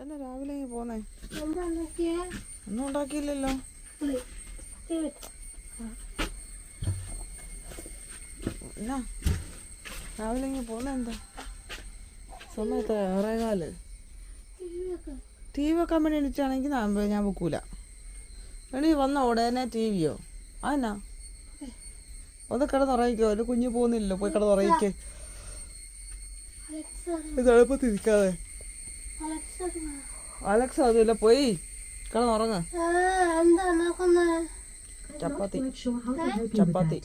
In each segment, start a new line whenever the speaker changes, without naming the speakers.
തന്നെ രാവിലെ പോന്നേ. ഒന്നും ഉണ്ടാക്കിയില്ലല്ലോ. എന്നാ? രാവിലെ ഇങ്ങനെ പോന്നെ എന്താ? സമയത്ത്
ഏറെകാൽ
ടി വി വെക്കാൻ വേണ്ടി എണീറ്റാണെങ്കിൽ ഞാൻ വെക്കൂല. എണീ വന്ന ഉടനെ ടി വിയോ അതെന്നാ? ഒന്ന് കിടന്നുറങ്ങിക്കോ ഒരു കുഞ്ഞു പോകുന്നില്ലല്ലോ. പോയി കിടന്നുറങ്ങിക്കേ
അലക്സ
ഇത് എളുപ്പത്തിരിക്കാതെ
അലക്സ
അതില്ല പോയി. കിടന്നുറങ്ങ
ആ എന്താ നോക്കുന്നേ?
ചപ്പാത്തി. ചപ്പാത്തി.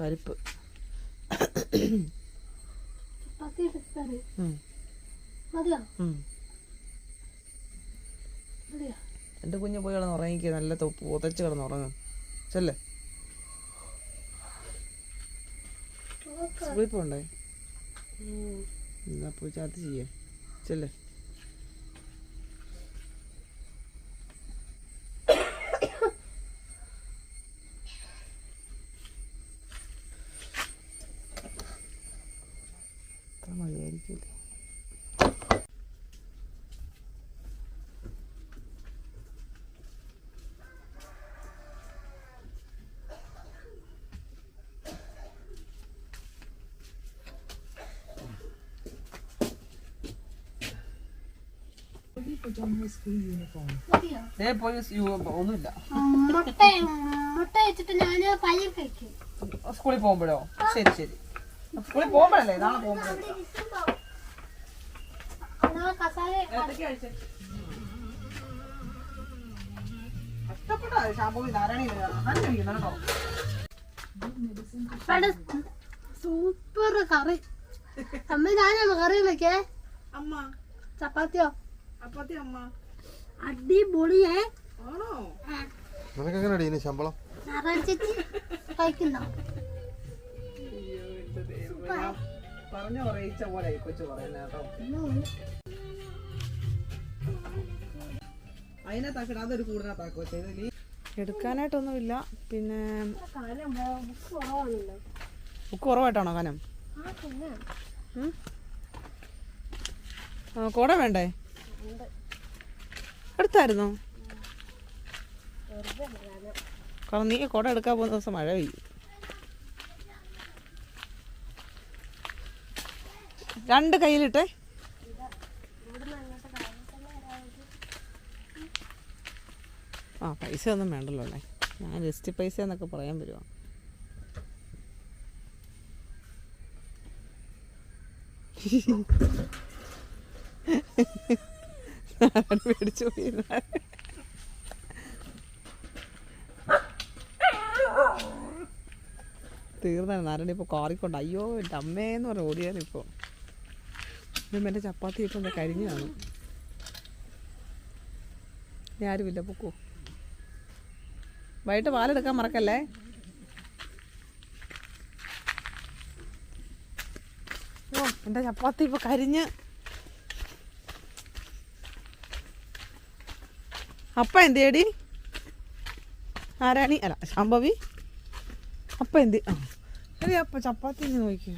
പരിപ്പ്. എന്റെ കുഞ്ഞ് പോയി കിടന്നുറങ്ങിക്കുക നല്ല തൊപ്പ് പുതച്ച് കിടന്നുറങ്ങും ചെല്ലേ. സ്ലീപ്പ് പോണ്ടേ എന്നാ പോയി ചാത്തി ചെയ്യേ ചെല്ലേ അത്ര മതിയായിരിക്കില്ലേ
മതിയോ
ഏ പോയി യു- ഒന്നുമില്ല.
മുട്ട മുട്ട വെച്ചിട്ട് ഞാൻ പയ്യം കഴിക്കും.
സ്കൂളിൽ പോകുമ്പോഴോ? ശരി ശരി. സ്കൂളിൽ പോകുമ്പോഴല്ലേ? നാളെ പോകുമ്പോഴേ
നാളെ കസാല
കഷ്ടപ്പെട്ടാ? ഷാമ്പൂ നാരായണി ആഹാരം കഴിക്കണം കേട്ടോ.
സൂപ്പർ കറി. അമ്മ ഞാനാണ് കറി വെക്കേ
അമ്മ.
ചപ്പാത്തിയോ?
അപ്പത്തി അമ്മ.
അടിപൊളിയേ.
ആണോ?
നിനക്കെങ്ങനെ ഇനി ശമ്പളം?
പറഞ്ഞു പറയിച്ച പോലെ കൊച്ചു പറയുന്നോ കേട്ടോ. അതിനകത്താക്കിട അതൊരു കൂടുതലാക്കോ ചെയ്തല്ലേ എടുക്കാനായിട്ടൊന്നുമില്ല. പിന്നെ
ബുക്ക്
കുറവായിട്ടാണോ കനം?
ആ,
വേണ്ടേ? എടുത്തായിരുന്നോ കാരണം നീ കുട എടുക്കാൻ പോകുന്ന ദിവസം മഴ പെയ്യും. രണ്ട് കയ്യിലിട്ടെ. ആ പൈസ ഒന്നും വേണ്ടല്ലോ അല്ലേ? ഞാൻ ജസ്റ്റ് പൈസ എന്നൊക്കെ പറയാൻ വരുവാ. മേടിച്ചു പോയി തീർന്നാണ് നാരായണ ഇപ്പോൾ കാറിക്കൊണ്ട് അയ്യോ എന്റെ അമ്മേന്ന് പറഞ്ഞ ഓടിയാണ് ഇപ്പോൾ ഇതും എന്റെ ചപ്പാത്തി ഇപ്പം എന്താ കരിഞ്ഞു കാണും. ആരുമില്ല പൊക്കോ. വൈകിട്ട് പാലെടുക്കാൻ മറക്കല്ലേ? ഓ എന്റെ ചപ്പാത്തി ഇപ്പോൾ കരിഞ്ഞ്. അപ്പ എന്തേടി ആരാണി? അല്ല ശാംഭവി. അപ്പ എന്ത്? ആ. എടി അപ്പ ചപ്പാത്തി നോക്കിയ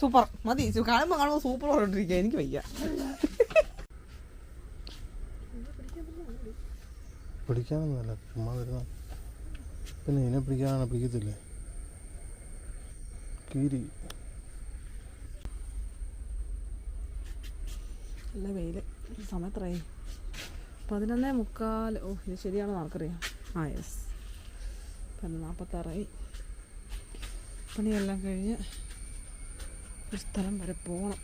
സൂപ്പർ. മതി കാണുമ്പോ കാണുമ്പോൾ കാണുമ്പോൾ സൂപ്പർ പറഞ്ഞിട്ടിരിക്കുക എനിക്ക് വയ്യ.
പിടിക്കാനൊന്നുമല്ല ചുമ്മാ വരുന്ന. പിന്നെ ഇതിനെ പിടിക്കാനാണ് പിടിക്കത്തില്ലേ? കീരി.
നല്ല വെയിൽ സമയത്രയായി പതിനൊന്നേ മുക്കാൽ ഓ ഇത് ശരിയാണോ ആർക്കറിയാം. ആ യെസ് പതിനൊന്ന് നാൽപ്പത്താറായി പണിയെല്ലാം കഴിഞ്ഞ് ഒരു സ്ഥലം വരെ പോകണം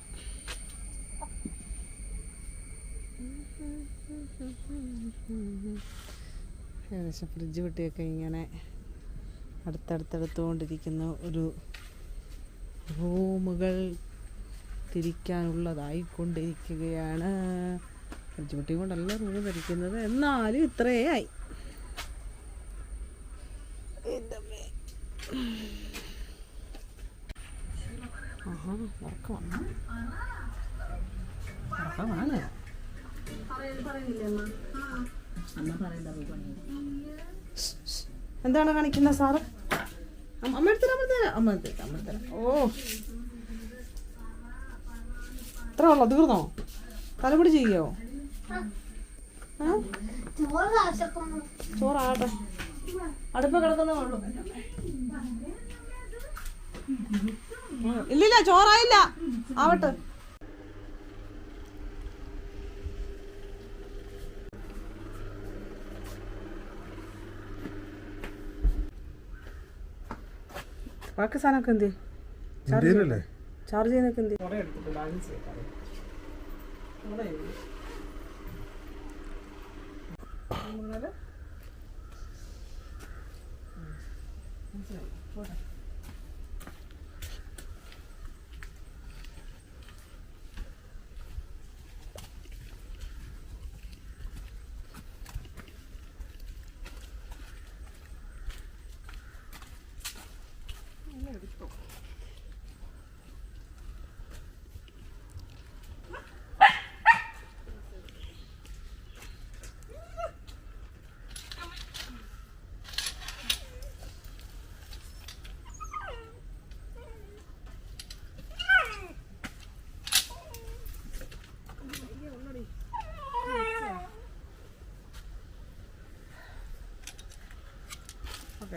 ഏകദേശം ഫ്രിഡ്ജ് പെട്ടിയൊക്കെ ഇങ്ങനെ അടുത്തടുത്തെടുത്തുകൊണ്ടിരിക്കുന്ന ഒരു റൂമുകൾ തിരിക്കാനുള്ളതായിക്കൊണ്ടിരിക്കുകയാണ്. പെട്ടി കൊണ്ടല്ല റൂം ധരിക്കുന്നത്. എന്നാലും ഇത്രേ ആയി. എന്റെ അമ്മേ. ആഹാ ഉറക്കമാണ് ഉറക്കമാണ് എന്താണ് കാണിക്കുന്ന സാറ്? അമ്മ എടുത്തരാം അമ്മ തരാം അമ്മ എടുത്തരാം അമ്മ തരാം ഓ. ഇത്ര ഉള്ളോ? തീർന്നോ? തലപിടി ചെയ്യോ? ചോറാകട്ടെ. അടുപ്പ് കിടക്കുന്നേ ഉള്ളൂ. ഇല്ലില്ല ചോറായില്ല. ആവട്ടെ. ബാക്കി സാധനമൊക്കെ എന്ത്?
ഇന്ത്യയിലല്ലേ?
ചാർജ് ചെയ്യുന്നൊക്കെ എന്ത്? എടുത്തിട്ട് ബാലൻസ്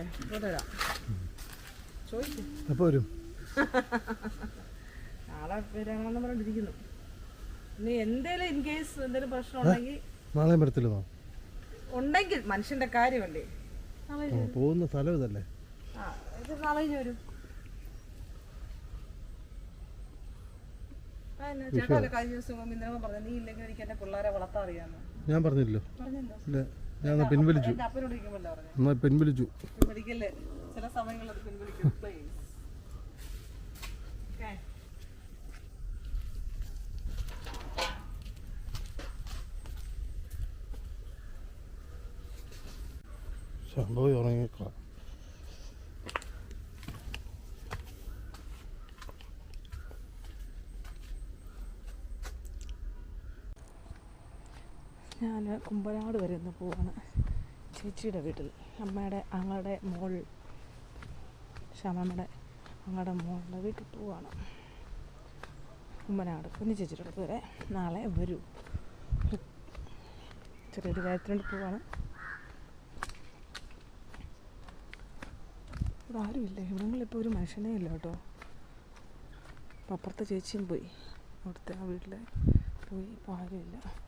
ഇങ്ങോട്ട് വരാം. നാളെ വരാമെന്ന് പറഞ്ഞിരിക്കുന്നു. ഇനി എന്തേലും ഇൻ കേസ് എന്തേലും പ്രശ്നം ഉണ്ടെങ്കിൽ
നാളെ. വരത്തില്ലെന്നോ
ഉണ്ടെങ്കിൽ മനുഷ്യന്റെ കാര്യമല്ലേ?
പോകുന്ന സ്ഥലം ഇതല്ലേ?
നാളെ വരും. ചേട്ടാ കഴിഞ്ഞ ദിവസം പറഞ്ഞു നീ ഇല്ലെങ്കിൽ എനിക്ക് എന്റെ പിള്ളേരെ വളർത്താറിയാന്ന്
ഞാൻ പറഞ്ഞില്ലല്ലോ.
പറഞ്ഞല്ലോ
ഞാൻ പിൻവലിച്ചു. എന്നാ പിൻവലിച്ചു.
ചില സമയങ്ങളിൽ പിൻവലിക്കും.
സംഭവം ഉറങ്ങിക്കളാം
ഞാൻ കുമ്പനാട് വരെ ഒന്ന് പോവാണ്. ചേച്ചിയുടെ വീട്ടിൽ. അമ്മയുടെ അങ്ങളുടെ മോൾ ശ്യാമമ്മയുടെ അങ്ങളുടെ മോളുടെ വീട്ടിൽ പോവാണ്. കുമ്പനാട് കുഞ്ഞു ചേച്ചിയുടെ അടുത്ത് വരെ നാളെ വരൂ. ചെറിയൊരു കാര്യത്തിനുണ്ട് പോവാണ്. ഇവിടെ ആരുമില്ല. ഇവിടങ്ങളിപ്പോൾ ഒരു മനുഷ്യനേ ഇല്ല കേട്ടോ. അപ്പം അപ്പുറത്തെ ചേച്ചിയും പോയി. അവിടുത്തെ ആ വീട്ടിൽ പോയി ഇപ്പോൾ ആരുമില്ല.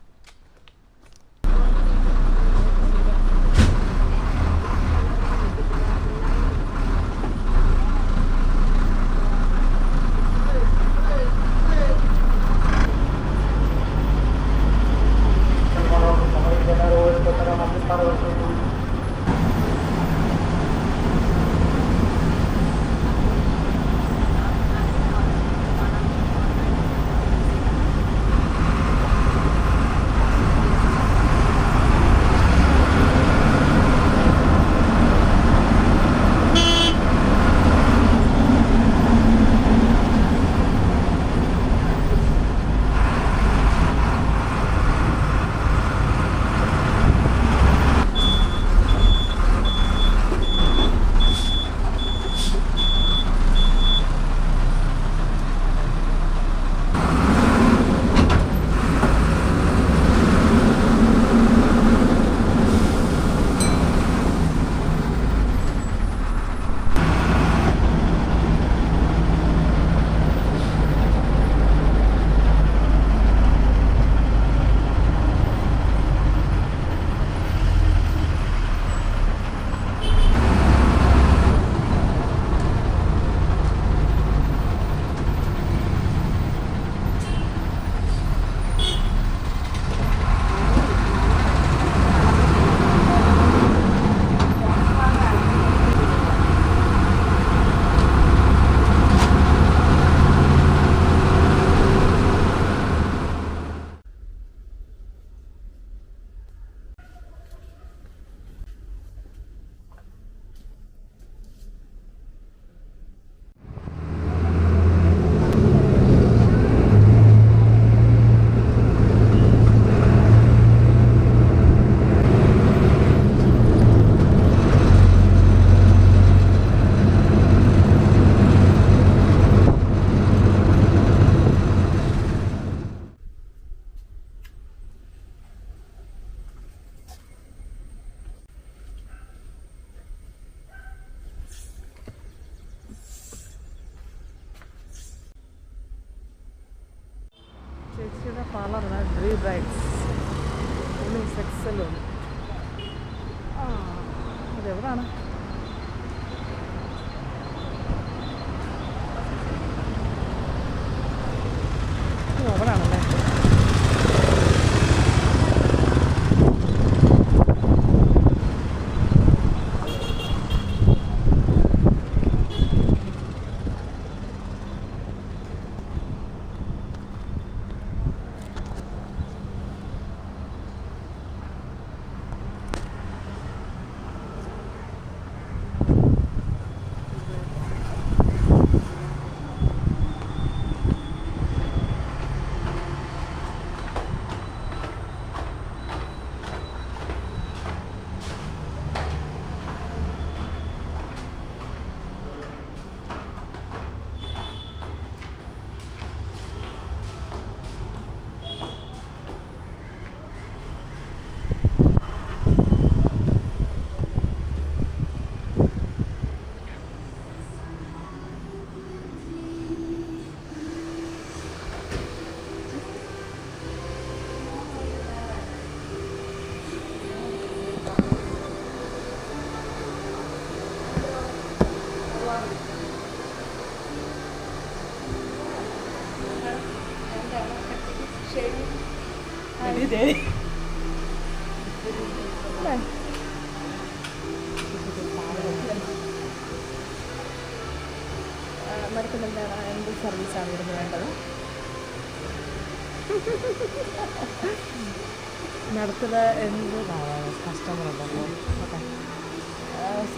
that's only six syllables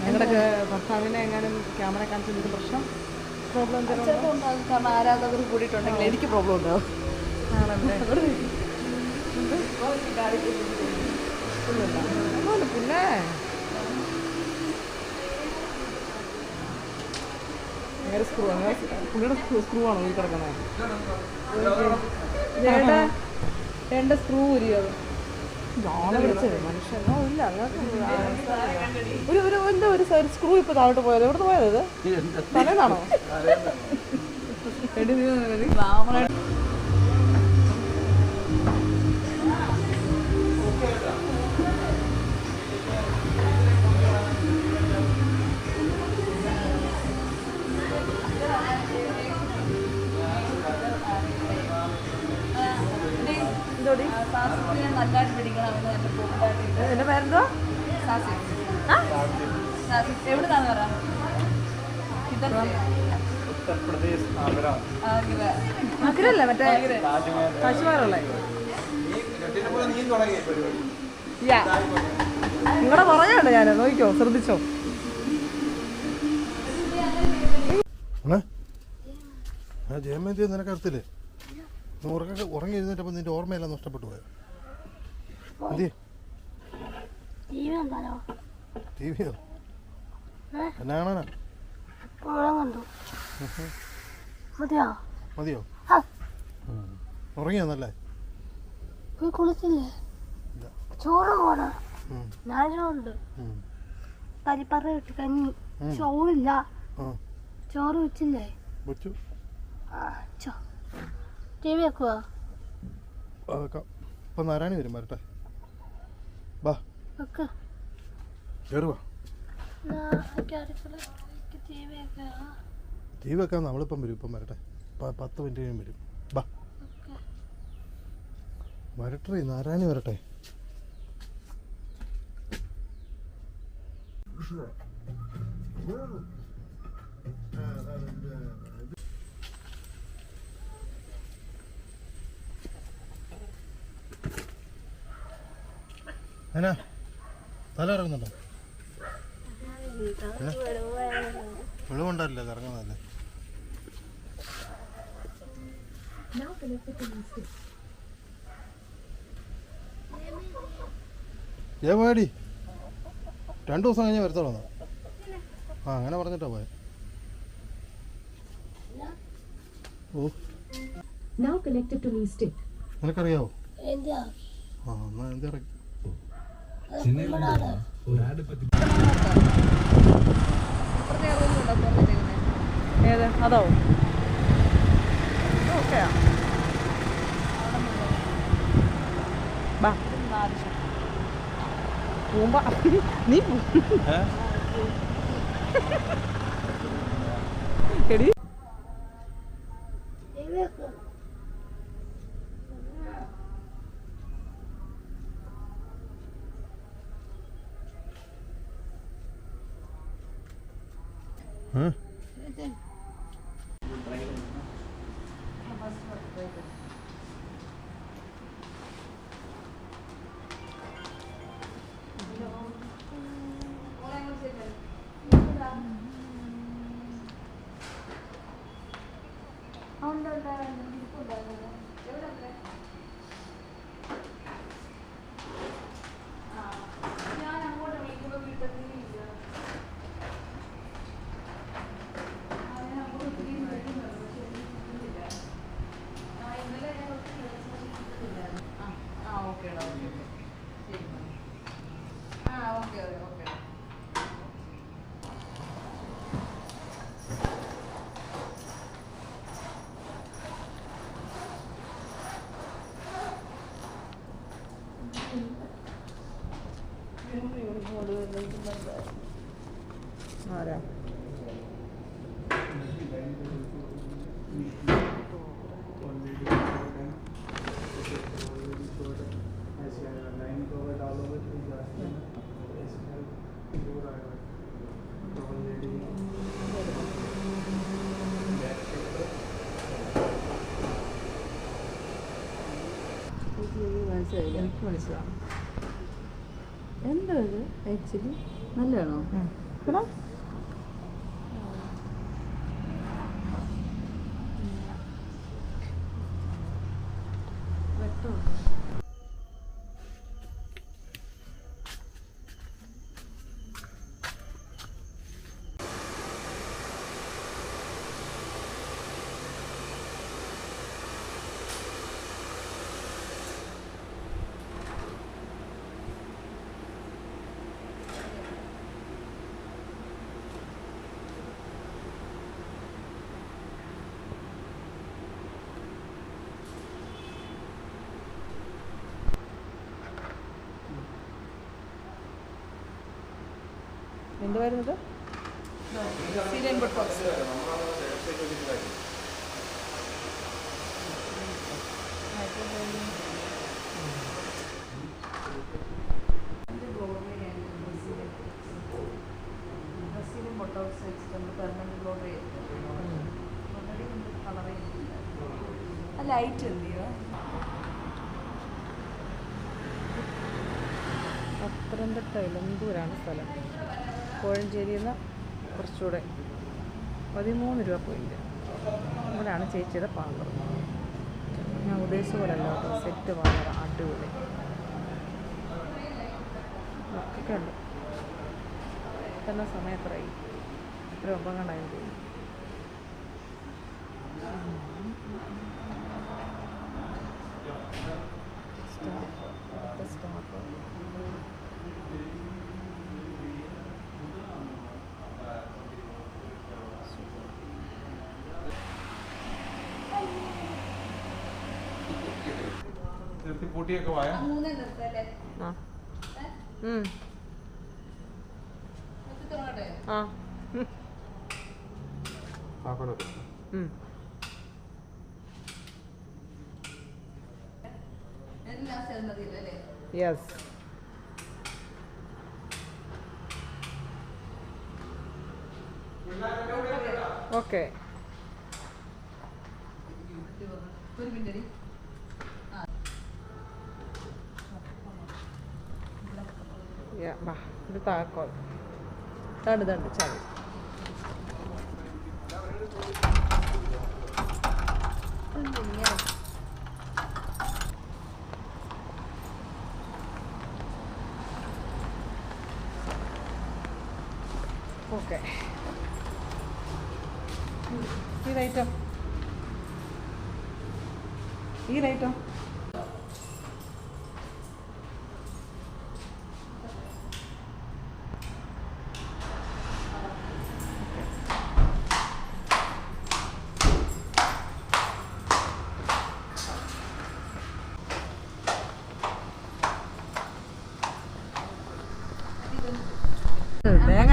നിങ്ങളുടെ ഭർത്താവിനെ എങ്ങാനും ക്യാമറ കാണിച്ചു നിങ്ങൾക്ക് പ്രശ്നം പ്രോബ്ലം എന്തെങ്കിലും
ഉണ്ടാകും കാരണം ആരാധകർ കൂടിയിട്ടുണ്ടെങ്കിൽ എനിക്ക് പ്രോബ്ലം ഉണ്ടാവും.
ആണല്ലേ. പിന്നെ അങ്ങനെ സ്ക്രൂ അങ്ങനെ പുള്ളിയുടെ സ്ക്രൂ ആണോ ഈ കിടക്കുന്നത്
രണ്ട് സ്ക്രൂ ഉരിയത്
വിളിച്ചത് മനുഷ്യനോ ഇല്ല ഒരു ഒരു എന്താ ഒരു സ്ക്രൂ ഇപ്പൊ താഴോട്ട് പോയത്? എവിടെ പോയത് ഇത്? തലേന്നാണോ നിങ്ങളെ പറയാണ് ഞാൻ നോക്കിക്കോ ശ്രദ്ധിച്ചോ.
ജയമന്തി നിനക്ക് അടുത്തില്ലേ? നീ ഉറങ്ങ ഉറങ്ങി എഴുന്നേറ്റപ്പോൾ നിന്റെ ഓർമ്മയെല്ലാം നഷ്ടപ്പെട്ടു പോയോ? എന്തി
ടി വി ഉണ്ടല്ലോ
ടി വിയോ എന്നാ കാണാനാ?
പുഴം കണ്ടു. മതിയോ.
ഉറങ്ങിയോ നല്ലേ
പോയി കുളിച്ചില്ലേ ചോറ് പോണ ഇട്ട് കഞ്ഞി ചോറില്ല. ചോറ് വെച്ചില്ലേ?
വെച്ചു.
ആ ചോ. ടി വി വെക്കുവോ?
അതൊക്കെ. ഇപ്പം നാരായണി വരും വരട്ടെ. ബാ.
വെക്ക്.
കയറുവാ
ടി വി വെക്കാം.
നമ്മളിപ്പം വരും ഇപ്പം വരട്ടെ. പത്ത് മിനിറ്റ് കഴിയും വരും. ബാ. വരട്ടെ നാരായണി വരട്ടെ. എന്നാ തല ഇറങ്ങുന്നുണ്ടോ വെളിവുണ്ടല്ലേ ഇറങ്ങുന്നതല്ലേ ഏ പോയടി രണ്ടു ദിവസം കഴിഞ്ഞ് വരത്തോളൂ എന്നാ. ആ അങ്ങനെ പറഞ്ഞിട്ടാ പോയെ. ഓ. നിനക്കറിയാവോ? ആ എന്നാ എന്ത് ഇറങ്ങി
ഏത്? അതോ? ഓക്കെയാ മുമ്പ് നീ പോ- എടി.
ഏ?
എനിക്ക് മനസ്സിലാവും
എന്താ ഇത്? ആക്ച്വലി നല്ലതാണോ? ആ ലൈറ്റ് എന്ത് ചെയ്യുക
പത്തനംതിട്ട ഇലന്തൂരാണ് സ്ഥലം? കോഴഞ്ചേരിയിൽ നിന്ന് കുറച്ചുകൂടെ പതിമൂന്ന് രൂപ പോയിന്റ് ഇവിടെയാണ് ചേച്ചിയുടെ പാർലർ ഞാൻ ഉദ്ദേശിച്ച പോലെ അല്ല കേട്ടോ. സെറ്റ് പാർലർ അടിപൊളി. ഒക്കെ ഉണ്ട്. തന്നെ സമയം എത്രയായി? എത്ര ഒമ്പം കണ്ടായും സ്റ്റാഫ് സ്റ്റാഫ്
സ്ഥലം പോയാ? അല്ലേ?
യെസ് ഓക്കെ
ഒരു മിനിറ്റ്
വാ ഇത് താക്കോൽ തണ്ട് തണ്ട് ചാവി ഓക്കെ ഈ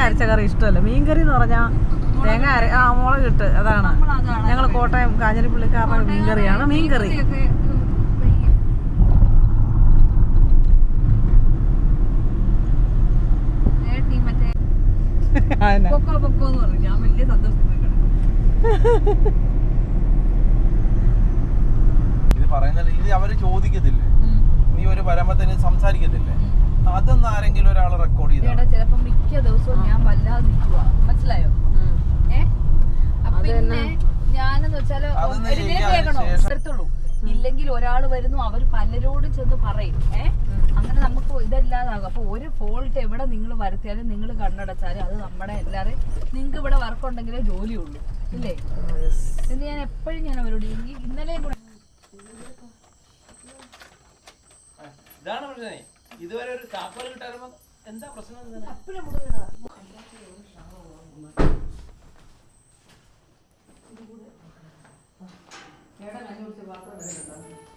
അരച്ച കറി ഇഷ്ടമല്ല. മീൻകറി എന്ന് പറഞ്ഞാൽ തേങ്ങ അര ആ മുളക് ഇട്ട് അതാണ്. ഞങ്ങൾ കോട്ടയം കാഞ്ഞിരപ്പള്ളിക്കാരുടെ മീൻകറിയാണ് മീൻകറി.
ഞാൻ വലിയ സന്തോഷത്തിൽ
ഇത് പറയുന്നത് ഇത് അവർ ചോദിക്കത്തില്ലേ? നീ ഒരു പരമത്തിന് സംസാരിക്കത്തില്ലേ? അതൊന്നും ആരെങ്കിലും ഒരാൾ റെക്കോർഡ് ചെയ്താ
ചിലപ്പോ മിക്ക ദിവസവും ഞാൻ വല്ലാതെ നിൽക്കുക മനസ്സിലായോ?
ഉം.
ഏ? പിന്നെ ഞാനെന്ന്
വെച്ചാൽ
കേൾക്കണോ? എടുത്തുള്ളൂ ഇല്ലെങ്കിൽ ഒരാൾ വരുന്നു അവർ പലരോടും ചെന്ന് പറയും. ഏഹ് അങ്ങനെ നമുക്ക് ഇതല്ലാതാകും. അപ്പൊ ഒരു ഫോൾട്ട് എവിടെ നിങ്ങൾ വരുത്തിയാലും നിങ്ങൾ കണ്ണടച്ചാലും അത് നമ്മുടെ എല്ലാവരും നിങ്ങൾക്ക് ഇവിടെ വർക്ക് ഉണ്ടെങ്കിലേ ജോലിയുള്ളൂ. ഇല്ലേ? ഇന്ന് ഞാൻ എപ്പോഴും ഞാൻ അവരോട് ഇന്നലെയും കൂടെ
ഇതാണ് പ്രശ്നമേ ഇതുവരെ ഒരു താക്കോൽ കിട്ടാറുമ്പോ എന്താ പ്രശ്നം?
ചേട്ടൻ കഞ്ഞി കുടിച്ച പാത്രം വരുന്നുണ്ടോ?